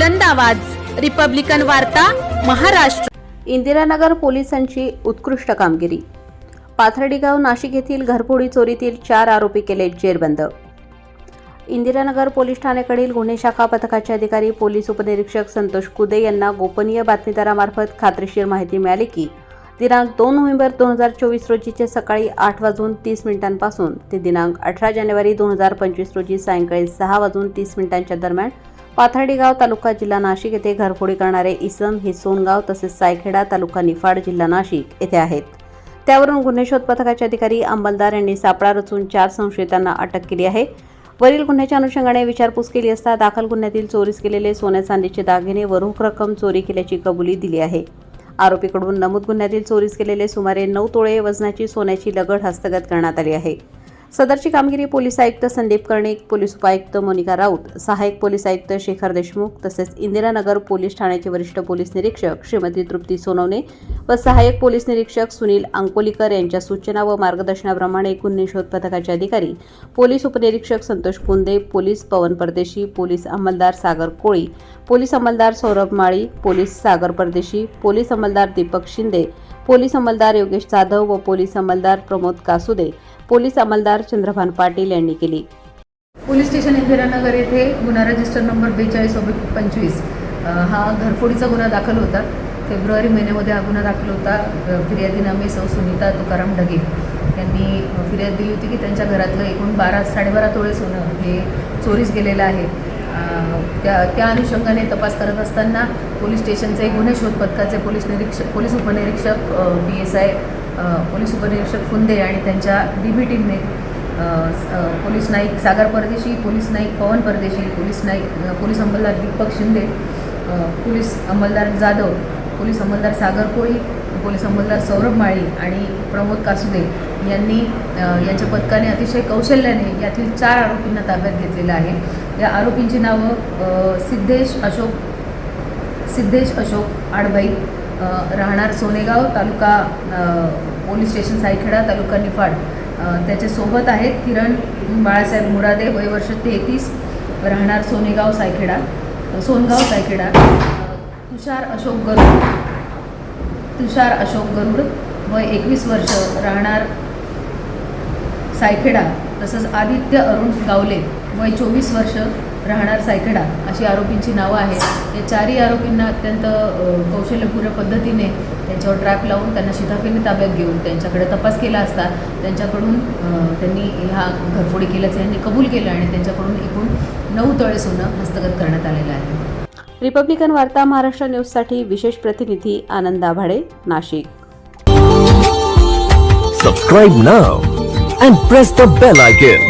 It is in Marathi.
बुलंद आवाज. रिपब्लिकन वार्ता महाराष्ट्र. इंदिरानगर पोलिसांची उत्कृष्ट कामगिरी. पाथर्डी गाव नाशिक येथील घरफोडी चोरीतील चार आरोपी केले जेरबंद. इंदिरानगर पोलीस ठाण्याकडील गुन्हे शाखा पथकाचे अधिकारी पोलीस उपनिरीक्षक संतोष कुदे यांना गोपनीय बातमीदारामार्फत खात्रीशीर माहिती मिळाली की दिनांक दोन नोव्हेंबर दोन हजार चोवीस रोजीचे सकाळी आठ वाजून तीस मिनिटांपासून ते दिनांक अठरा जानेवारी दोन हजार पंचवीस रोजी सायंकाळी सहा वाजून तीस मिनिटांच्या दरम्यान पाथर्डीगाव तालुका जिल्हा नाशिक येथे घरफोडी करणारे इसम हे सोनगाव तसेच सायखेडा तालुका निफाड जिल्हा नाशिक येथे आहेत. त्यावरून गुन्हे शोध पथकाचे अधिकारी अंमलदार यांनी सापळा रचून चार संशयितांना अटक केली आहे. वरील गुन्ह्याच्या अनुषंगाने विचारपूस केली असता दाखल गुन्ह्यातील चोरीस केलेले सोन्या चांदीचे दागिने व रोख रक्कम चोरी केल्याची कबुली दिली आहे. आरोपीकडून नमूद गुन्ह्यातील चोरीस केलेले सुमारे नऊ तोळे वजनाची सोन्याची लगड हस्तगत करण्यात आली आहे. सदरची कामगिरी पोलीस आयुक्त संदीप कर्णिक पोलीस उपायुक्त मोनिका राऊत सहाय्यक पोलीस आयुक्त शेखर देशमुख तसेच इंदिरानगर पोलीस ठाण्याचे वरिष्ठ पोलीस निरीक्षक श्रीमती तृप्ती सोनवणे व सहाय्यक पोलीस निरीक्षक सुनील अंकोलीकर यांच्या सूचना व मार्गदर्शनाप्रमाणे गुन्हे शोध पथकाचे अधिकारी पोलीस उपनिरीक्षक संतोष कुंदे पोलीस पवन परदेशी पोलीस अंमलदार सागर कोळी पोलीस अंमलदार सौरभ माळी पोलीस सागर परदेशी पोलीस अंमलदार दीपक शिंदे पोलीस अंमलदार योगेश जाधव व पोलीस अंमलदार प्रमोद कासुदे पोलीस अंमलदार चंद्रभान पाटील यांनी केली. पोलीस स्टेशन इंदिरानगर येथे गुन्हा रजिस्टर नंबर बेचाळीस पंचवीस हा घरफोडीचा गुन्हा दाखल होता. फेब्रुवारी महिन्यामध्ये हा गुन्हा दाखल होता. फिर्यादी नामे सौ सुनीता तुकाराम ढगे यांनी फिर्याद दिली होती की त्यांच्या घरातलं एकूण बारा साडेबारा तोळे सोनं हे चोरीस गेलेलं आहे. त्या त्या अनुषंगाने तपास करत असताना पोलीस स्टेशनचे गुन्हे शोध पथकाचे पोलीस निरीक्षक पोलीस उपनिरीक्षक बी एस आय पोलीस उपनिरीक्षक फुंदे आणि त्यांच्या डी बी टीमने पोलीस नाईक सागर परदेशी police Naik Pawan Pardeshi police Naik police अंमलदार Deepak Shinde police अंमलदार जाधव पोलीस अंमलदार सागर कोळी पोलीस अंमलदार सौरभ माळी आणि प्रमोद कासुदे यांनी यांच्या पथकाने अतिशय कौशल्याने यातील चार आरोपींना ताब्यात घेतलेलं आहे. या आरोपींची नावं सिद्धेश अशोक सिद्धेश अशोक आडबाई राहणार सोनेगाव तालुका पोलीस स्टेशन सायखेडा तालुका निफाड. त्याच्यासोबत आहेत किरण बाळासाहेब मुरादे वय वर्ष तेहतीस राहणार सोनेगाव सायखेडा सोनगाव सायखेडा. तुषार अशोक गरुड तुषार अशोक गरुड वय एकवीस वर्ष राहणार सायखेडा तसंच आदित्य अरुण गावले. वय चोवीस वर्ष राहणार सायखेडा अशी आरोपींची नावं आहेत. या चारही आरोपींना अत्यंत कौशल्यपूर्ण पद्धतीने त्यांच्यावर ट्रॅप लावून त्यांना शिताफीने ताब्यात घेऊन त्यांच्याकडे तपास केला असता त्यांच्याकडून त्यांनी ह्या घरफोडी केल्याचं यांनी कबूल केलं आणि त्यांच्याकडून एकूण नऊ तळे सोनं हस्तगत करण्यात आलेलं आहे. रिपब्लिकन वार्ता महाराष्ट्र न्यूजसाठी विशेष प्रतिनिधी Anand Abhade Nashik. Subscribe now and press the bell icon.